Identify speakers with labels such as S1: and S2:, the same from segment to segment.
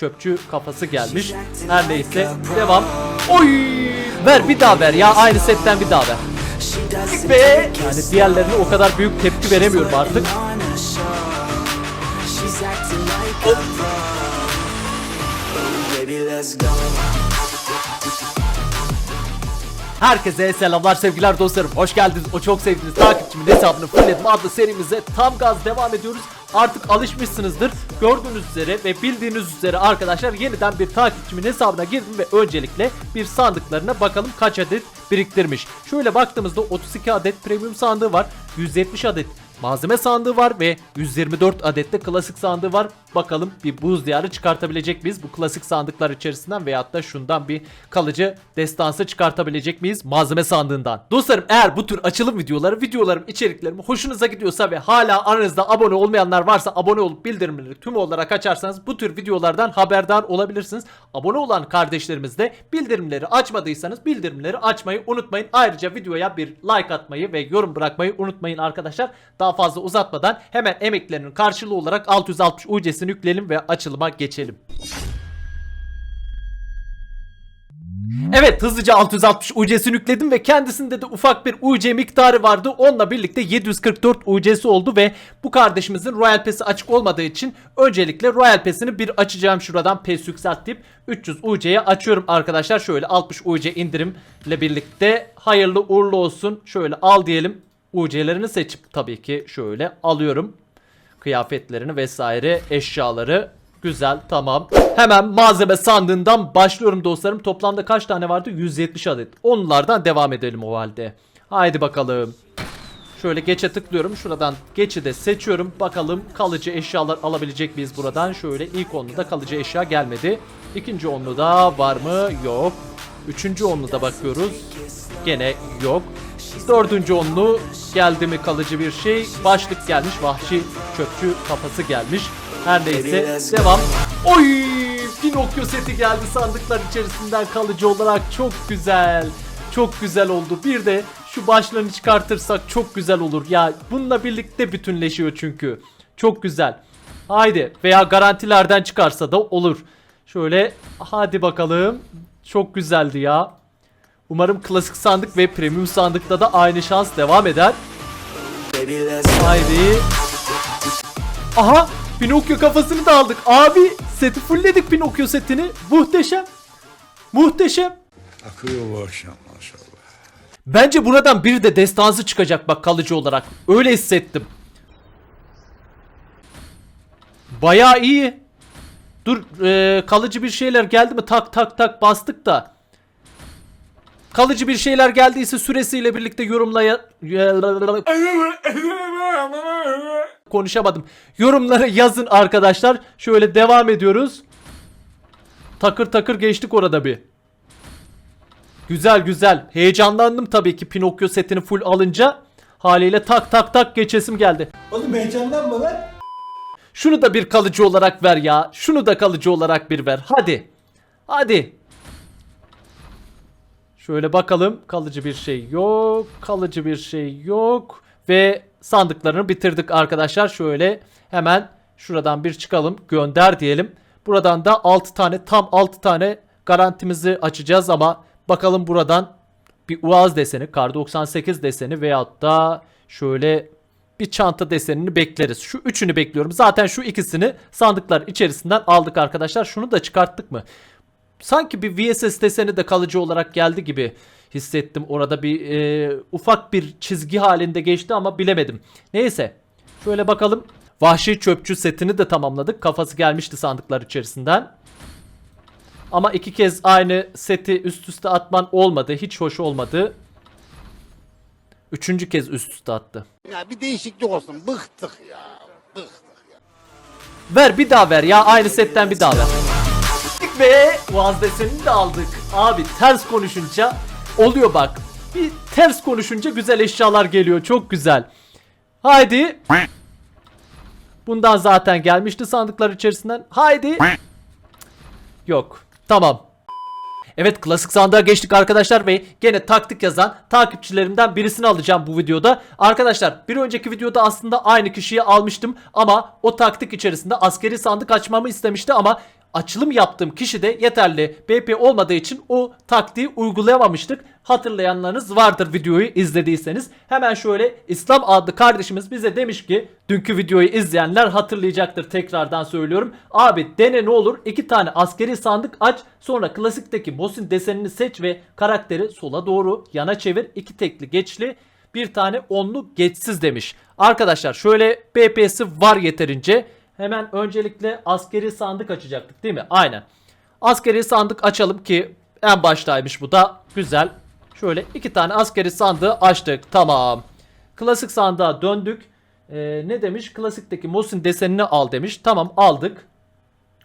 S1: çöpçü kafası gelmiş. Her neyse devam. Oy! Ver bir daha ver ya aynı setten bir daha ver. Ve yani diğerlerine o kadar büyük tepki veremiyorum artık. Herkese selamlar sevgiler dostlarım. Hoş geldiniz. O çok sevdiğiniz takipçimin hesabını fullledim adlı serimize tam gaz devam ediyoruz. Artık alışmışsınızdır. Gördüğünüz üzere ve bildiğiniz üzere arkadaşlar yeniden bir takipçimin hesabına girdim ve öncelikle bir sandıklarına bakalım kaç adet biriktirmiş. Şöyle baktığımızda 32 adet premium sandığı var. 170 adet malzeme sandığı var ve 124 adet de klasik sandığı var. Bakalım bir buz diyarı çıkartabilecek miyiz bu klasik sandıklar içerisinden veyahut da şundan bir kalıcı destansı çıkartabilecek miyiz malzeme sandığından. Dostlarım eğer bu tür açılım videoları, videolarım, içeriklerim hoşunuza gidiyorsa ve hala aranızda abone olmayanlar varsa abone olup bildirimleri tüm olarak açarsanız bu tür videolardan haberdar olabilirsiniz. Abone olan kardeşlerimiz de bildirimleri açmadıysanız bildirimleri açmayı unutmayın. Ayrıca videoya bir like atmayı ve yorum bırakmayı unutmayın arkadaşlar. Daha fazla uzatmadan hemen emeklerinin karşılığı olarak 660 UC'sini yükleyelim ve açılıma geçelim. Evet hızlıca 660 UC'sini yükledim ve kendisinde de ufak bir UC miktarı vardı. Onunla birlikte 744 UC'si oldu ve bu kardeşimizin Royal Pass'i açık olmadığı için öncelikle Royal Pass'ini bir açacağım şuradan PES yükselt deyip 300 UC'ye açıyorum arkadaşlar. Şöyle 60 UC indirimle birlikte hayırlı uğurlu olsun. Şöyle al diyelim. UC'lerini seçip tabii ki şöyle alıyorum kıyafetlerini vesaire eşyaları güzel tamam. Hemen malzeme sandığından başlıyorum dostlarım. Toplamda kaç tane vardı? 170 adet. Onlardan devam edelim o halde. Haydi bakalım. Şöyle geçe tıklıyorum. Şuradan geçi de seçiyorum. Bakalım kalıcı eşyalar alabilecek miyiz buradan? Şöyle ilk onluda kalıcı eşya gelmedi. İkinci onluda var mı? Yok. Üçüncü onluda bakıyoruz. Gene yok. Dördüncü onlu geldi mi kalıcı bir şey. Başlık gelmiş. Vahşi çöpçü kafası gelmiş. Her neyse devam. Oy! Pinokyo seti geldi sandıklar içerisinden kalıcı olarak. Çok güzel. Çok güzel oldu. Bir de şu başlarını çıkartırsak çok güzel olur. Ya bununla birlikte bütünleşiyor çünkü. Çok güzel. Haydi veya garantilerden çıkarsa da olur. Şöyle hadi bakalım. Çok güzeldi ya. Umarım klasik sandık ve premium sandıkta da aynı şans devam eder. Haydi. Aha Pinokyo kafasını da aldık. Abi seti fullledik Pinokyo setini. Muhteşem. Muhteşem.
S2: Akıyor bu akşam maşallah.
S1: Bence buradan bir de destansı çıkacak bak kalıcı olarak. Öyle hissettim. Baya iyi. Dur e, kalıcı bir şeyler geldi mi tak tak tak bastık da. Kalıcı bir şeyler geldiyse süresiyle birlikte yorumlaya... Konuşamadım. Yorumlara yazın arkadaşlar. Şöyle devam ediyoruz. Takır takır geçtik orada bir. Güzel güzel. Heyecanlandım tabii ki Pinokyo setini full alınca. Haliyle tak tak tak geçesim geldi.
S3: Oğlum heyecanlanma lan.
S1: Şunu da bir kalıcı olarak ver ya. Şunu da kalıcı olarak bir ver. Hadi. Hadi. Şöyle bakalım. Kalıcı bir şey yok. Kalıcı bir şey yok. Ve sandıklarını bitirdik arkadaşlar. Şöyle hemen şuradan bir çıkalım. Gönder diyelim. Buradan da 6 tane tam 6 tane garantimizi açacağız ama bakalım buradan bir Uaz deseni, Kar 98 deseni veyahut da şöyle bir çanta desenini bekleriz. Şu üçünü bekliyorum. Zaten şu ikisini sandıklar içerisinden aldık arkadaşlar. Şunu da çıkarttık mı? Sanki bir VSS deseni de kalıcı olarak geldi gibi hissettim. Orada bir e, ufak bir çizgi halinde geçti ama bilemedim. Neyse. Şöyle bakalım. Vahşi çöpçü setini de tamamladık. Kafası gelmişti sandıklar içerisinden. Ama iki kez aynı seti üst üste atman olmadı. Hiç hoş olmadı. Üçüncü kez üst üste attı.
S4: Ya bir değişiklik olsun. Bıktık ya. Bıktık.
S1: Ver bir daha ver ya aynı setten bir daha ver. Ve Uaz de aldık. Abi ters konuşunca oluyor bak. Bir ters konuşunca güzel eşyalar geliyor. Çok güzel. Haydi. Bundan zaten gelmişti sandıklar içerisinden. Haydi. Yok. Tamam. Evet klasik sandığa geçtik arkadaşlar ve gene taktik yazan takipçilerimden birisini alacağım bu videoda. Arkadaşlar bir önceki videoda aslında aynı kişiyi almıştım ama o taktik içerisinde askeri sandık açmamı istemişti ama açılım yaptığım kişi de yeterli BP olmadığı için o taktiği uygulayamamıştık. Hatırlayanlarınız vardır videoyu izlediyseniz. Hemen şöyle İslam adlı kardeşimiz bize demiş ki dünkü videoyu izleyenler hatırlayacaktır tekrardan söylüyorum. Abi dene ne olur iki tane askeri sandık aç sonra klasikteki Mosin desenini seç ve karakteri sola doğru yana çevir. iki tekli geçli bir tane onlu geçsiz demiş. Arkadaşlar şöyle BP'si var yeterince. Hemen öncelikle askeri sandık açacaktık değil mi? Aynen. Askeri sandık açalım ki en baştaymış bu da. Güzel. Şöyle iki tane askeri sandığı açtık. Tamam. Klasik sandığa döndük. Ee, ne demiş? Klasikteki Mosin desenini al demiş. Tamam aldık.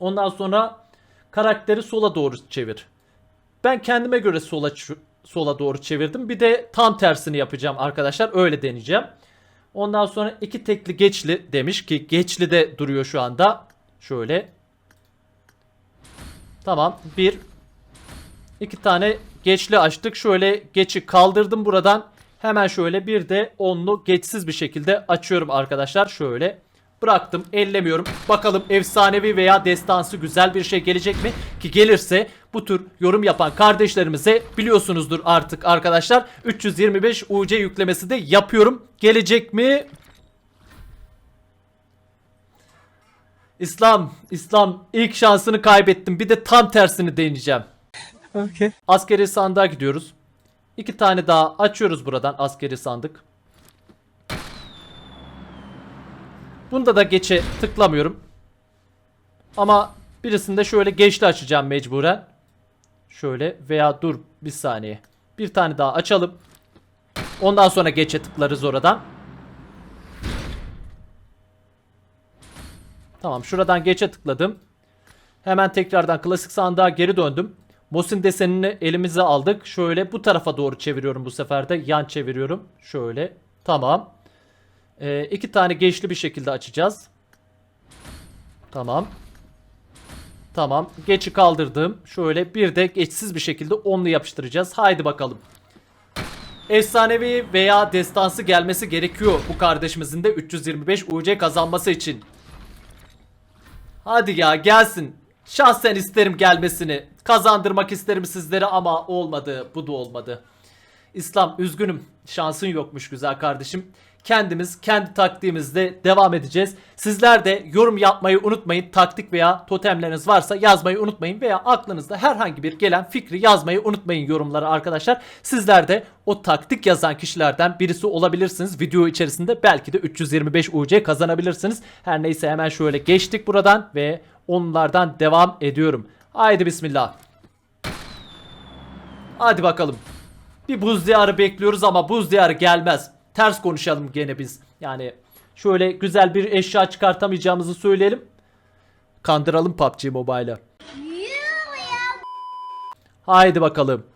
S1: Ondan sonra karakteri sola doğru çevir. Ben kendime göre sola sola doğru çevirdim. Bir de tam tersini yapacağım arkadaşlar. Öyle deneyeceğim. Ondan sonra iki tekli geçli demiş ki geçli de duruyor şu anda. Şöyle. Tamam. Bir. iki tane geçli açtık. Şöyle geçi kaldırdım buradan. Hemen şöyle bir de onlu geçsiz bir şekilde açıyorum arkadaşlar. Şöyle bıraktım ellemiyorum. Bakalım efsanevi veya destansı güzel bir şey gelecek mi? Ki gelirse bu tür yorum yapan kardeşlerimize biliyorsunuzdur artık arkadaşlar. 325 UC yüklemesi de yapıyorum. Gelecek mi? İslam, İslam ilk şansını kaybettim. Bir de tam tersini deneyeceğim.
S3: Okay.
S1: Askeri sandığa gidiyoruz. İki tane daha açıyoruz buradan askeri sandık. Bunda da geçe tıklamıyorum. Ama birisinde şöyle geçli açacağım mecburen. Şöyle veya dur bir saniye. Bir tane daha açalım. Ondan sonra geçe tıklarız oradan. Tamam şuradan geçe tıkladım. Hemen tekrardan klasik sandığa geri döndüm. Mosin desenini elimize aldık. Şöyle bu tarafa doğru çeviriyorum bu sefer de. Yan çeviriyorum. Şöyle. Tamam. Ee, iki tane geçli bir şekilde açacağız. Tamam. Tamam. Geçi kaldırdım. Şöyle bir de geçsiz bir şekilde onlu yapıştıracağız. Haydi bakalım. Efsanevi veya destansı gelmesi gerekiyor bu kardeşimizin de 325 UC kazanması için. Hadi ya gelsin. Şahsen isterim gelmesini. Kazandırmak isterim sizlere ama olmadı. Bu da olmadı. İslam üzgünüm. Şansın yokmuş güzel kardeşim. Kendimiz kendi taktiğimizde devam edeceğiz. Sizler de yorum yapmayı unutmayın. Taktik veya totemleriniz varsa yazmayı unutmayın. Veya aklınızda herhangi bir gelen fikri yazmayı unutmayın yorumlara arkadaşlar. Sizler de o taktik yazan kişilerden birisi olabilirsiniz. Video içerisinde belki de 325 UC kazanabilirsiniz. Her neyse hemen şöyle geçtik buradan ve onlardan devam ediyorum. Haydi bismillah. Hadi bakalım. Bir buz diyarı bekliyoruz ama buz diyarı gelmez. Ters konuşalım gene biz. Yani şöyle güzel bir eşya çıkartamayacağımızı söyleyelim. Kandıralım PUBG Mobile'ı. Haydi bakalım.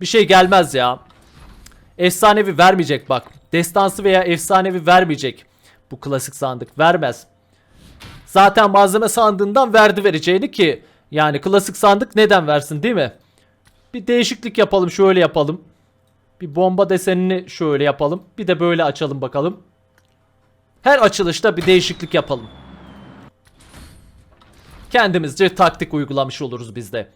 S1: Bir şey gelmez ya. Efsanevi vermeyecek bak. Destansı veya efsanevi vermeyecek. Bu klasik sandık vermez. Zaten malzeme sandığından verdi vereceğini ki. Yani klasik sandık neden versin değil mi? Bir değişiklik yapalım şöyle yapalım. Bir bomba desenini şöyle yapalım. Bir de böyle açalım bakalım. Her açılışta bir değişiklik yapalım. Kendimizce taktik uygulamış oluruz biz de.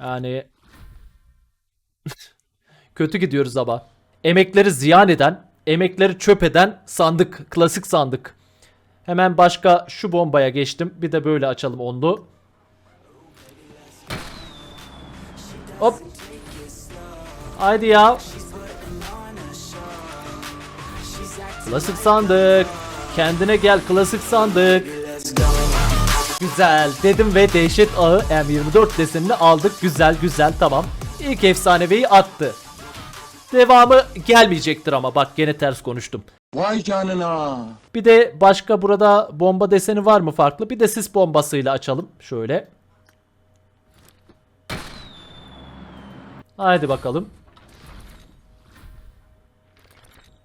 S1: Yani kötü gidiyoruz ama. Emekleri ziyan eden, emekleri çöp eden sandık, klasik sandık. Hemen başka şu bombaya geçtim. Bir de böyle açalım onlu. Hop. Haydi ya. Klasik sandık. Kendine gel klasik sandık. Güzel dedim ve dehşet ağı M24 desenini aldık. Güzel güzel tamam. İlk efsaneveyi attı. Devamı gelmeyecektir ama bak gene ters konuştum.
S4: Vay canına.
S1: Bir de başka burada bomba deseni var mı farklı? Bir de sis bombasıyla açalım. Şöyle. Haydi bakalım.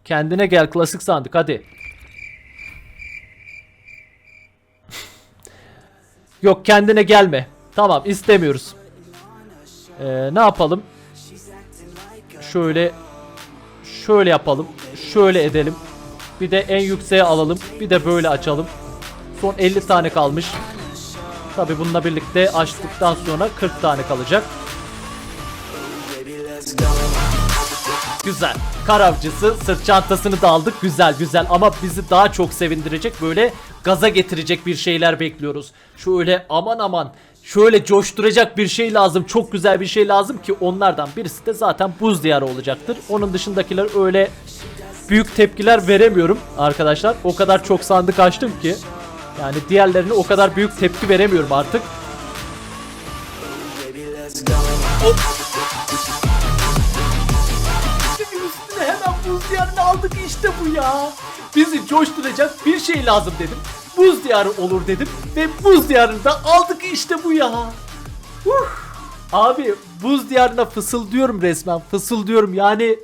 S1: Kendine gel klasik sandık hadi. Yok kendine gelme. Tamam istemiyoruz. Ee, ne yapalım? Şöyle şöyle yapalım. Şöyle edelim. Bir de en yükseğe alalım. Bir de böyle açalım. Son 50 tane kalmış. Tabi bununla birlikte açtıktan sonra 40 tane kalacak. Güzel. Kar avcısı sırt çantasını da aldık. Güzel güzel ama bizi daha çok sevindirecek böyle gaza getirecek bir şeyler bekliyoruz. Şöyle aman aman şöyle coşturacak bir şey lazım. Çok güzel bir şey lazım ki onlardan birisi de zaten buz diyarı olacaktır. Onun dışındakiler öyle büyük tepkiler veremiyorum arkadaşlar. O kadar çok sandık açtım ki. Yani diğerlerine o kadar büyük tepki veremiyorum artık.
S5: Baby,
S1: üstüne hemen buz diyarını aldık işte bu ya. Bizi coşturacak bir şey lazım dedim. Buz diyarı olur dedim ve buz diyarını da aldık işte bu ya. Huh. Abi buz diyarına fısıldıyorum resmen fısıldıyorum yani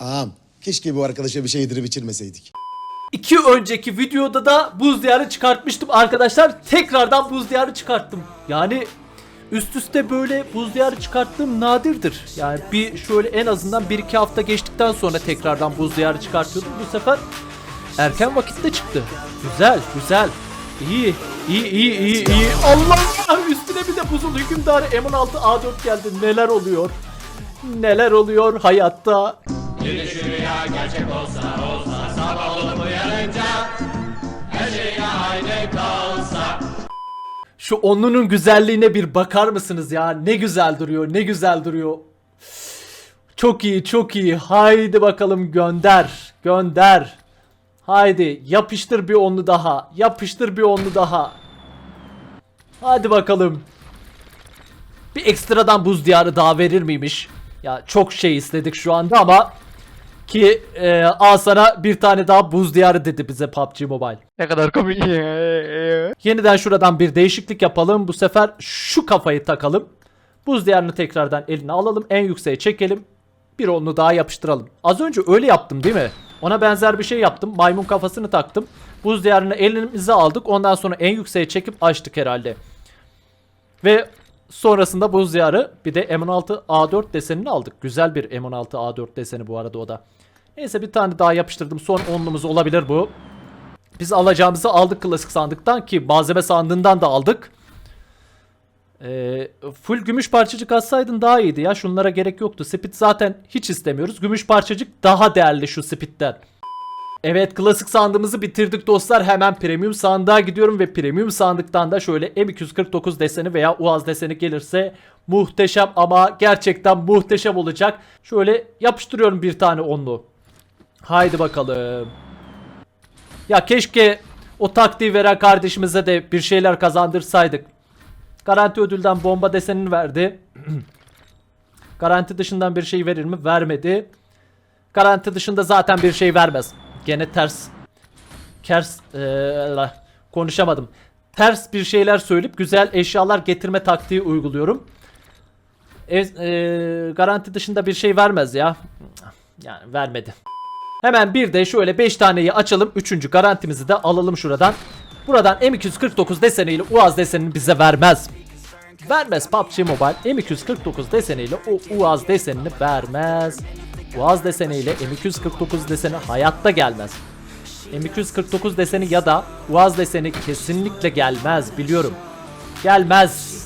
S3: Ağam keşke bu arkadaşa bir şey yedirip içirmeseydik.
S1: iki önceki videoda da buz diyarı çıkartmıştım arkadaşlar tekrardan buz diyarı çıkarttım yani üst üste böyle buz diyarı çıkarttığım nadirdir. Yani bir şöyle en azından 1-2 hafta geçtikten sonra tekrardan buz diyarı çıkartıyordum. Bu sefer erken vakitte çıktı. Güzel güzel. İyi iyi iyi iyi iyi. Allah üstüne bir de buzul hükümdarı M16 A4 geldi. Neler oluyor? Neler oluyor hayatta Şu onlunun güzelliğine bir bakar mısınız ya? Ne güzel duruyor, ne güzel duruyor. Çok iyi, çok iyi. Haydi bakalım gönder, gönder. Haydi yapıştır bir onlu daha. Yapıştır bir onlu daha. Hadi bakalım. Bir ekstradan buz diyarı daha verir miymiş? Ya çok şey istedik şu anda ama ki e, al sana bir tane daha buz diyarı dedi bize PUBG Mobile. Yeniden şuradan bir değişiklik yapalım. Bu sefer şu kafayı takalım. Buz diyarını tekrardan eline alalım. En yükseğe çekelim. Bir onlu daha yapıştıralım. Az önce öyle yaptım değil mi? Ona benzer bir şey yaptım. Maymun kafasını taktım. Buz diyarını elimize aldık. Ondan sonra en yükseğe çekip açtık herhalde. Ve sonrasında buz diyarı bir de M16 A4 desenini aldık. Güzel bir M16 A4 deseni bu arada o da. Neyse bir tane daha yapıştırdım. Son onlumuz olabilir bu. Biz alacağımızı aldık klasik sandıktan ki malzeme sandığından da aldık. Ee, full gümüş parçacık atsaydın daha iyiydi ya. Şunlara gerek yoktu. Speed zaten hiç istemiyoruz. Gümüş parçacık daha değerli şu speed'den. Evet klasik sandığımızı bitirdik dostlar. Hemen premium sandığa gidiyorum ve premium sandıktan da şöyle M249 deseni veya UAZ deseni gelirse muhteşem ama gerçekten muhteşem olacak. Şöyle yapıştırıyorum bir tane onlu. Haydi bakalım. Ya keşke o taktiği veren kardeşimize de bir şeyler kazandırsaydık. Garanti ödülden bomba desenini verdi. Garanti dışından bir şey verir mi? Vermedi. Garanti dışında zaten bir şey vermez. Gene ters. Kers. la, konuşamadım. Ters bir şeyler söyleyip güzel eşyalar getirme taktiği uyguluyorum. E, eee, garanti dışında bir şey vermez ya. Yani vermedi. Hemen bir de şöyle 5 taneyi açalım. Üçüncü garantimizi de alalım şuradan. Buradan M249 deseniyle UAZ desenini bize vermez. Vermez PUBG Mobile M249 deseniyle o UAZ desenini vermez. UAZ deseniyle M249 deseni hayatta gelmez. M249 deseni ya da UAZ deseni kesinlikle gelmez biliyorum. Gelmez.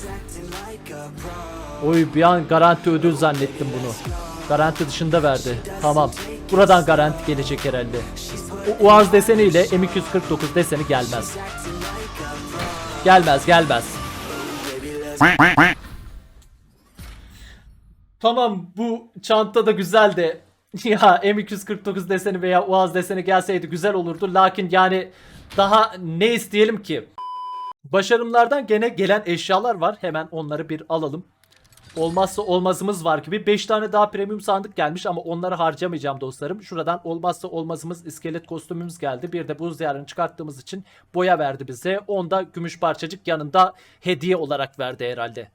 S1: Oy bir an garanti ödül zannettim bunu. Garanti dışında verdi. Tamam. Buradan garanti gelecek herhalde. O UAZ deseniyle M249 deseni gelmez. Gelmez gelmez. Tamam bu çanta da güzel de ya M249 deseni veya UAZ deseni gelseydi güzel olurdu. Lakin yani daha ne isteyelim ki? Başarımlardan gene gelen eşyalar var. Hemen onları bir alalım. Olmazsa olmazımız var gibi. 5 tane daha premium sandık gelmiş ama onları harcamayacağım dostlarım. Şuradan olmazsa olmazımız iskelet kostümümüz geldi. Bir de buz diyarını çıkarttığımız için boya verdi bize. Onda gümüş parçacık yanında hediye olarak verdi herhalde.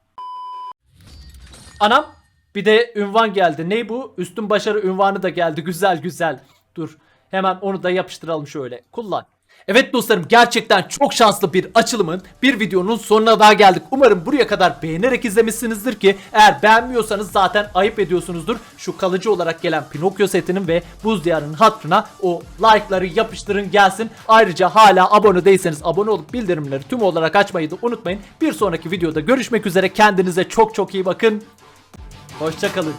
S1: Anam bir de ünvan geldi. Ne bu? Üstün başarı ünvanı da geldi. Güzel güzel. Dur. Hemen onu da yapıştıralım şöyle. Kullan. Evet dostlarım gerçekten çok şanslı bir açılımın bir videonun sonuna daha geldik. Umarım buraya kadar beğenerek izlemişsinizdir ki eğer beğenmiyorsanız zaten ayıp ediyorsunuzdur. Şu kalıcı olarak gelen Pinokyo setinin ve Buz Diyarı'nın hatırına o like'ları yapıştırın gelsin. Ayrıca hala abone değilseniz abone olup bildirimleri tüm olarak açmayı da unutmayın. Bir sonraki videoda görüşmek üzere kendinize çok çok iyi bakın. Hoşçakalın.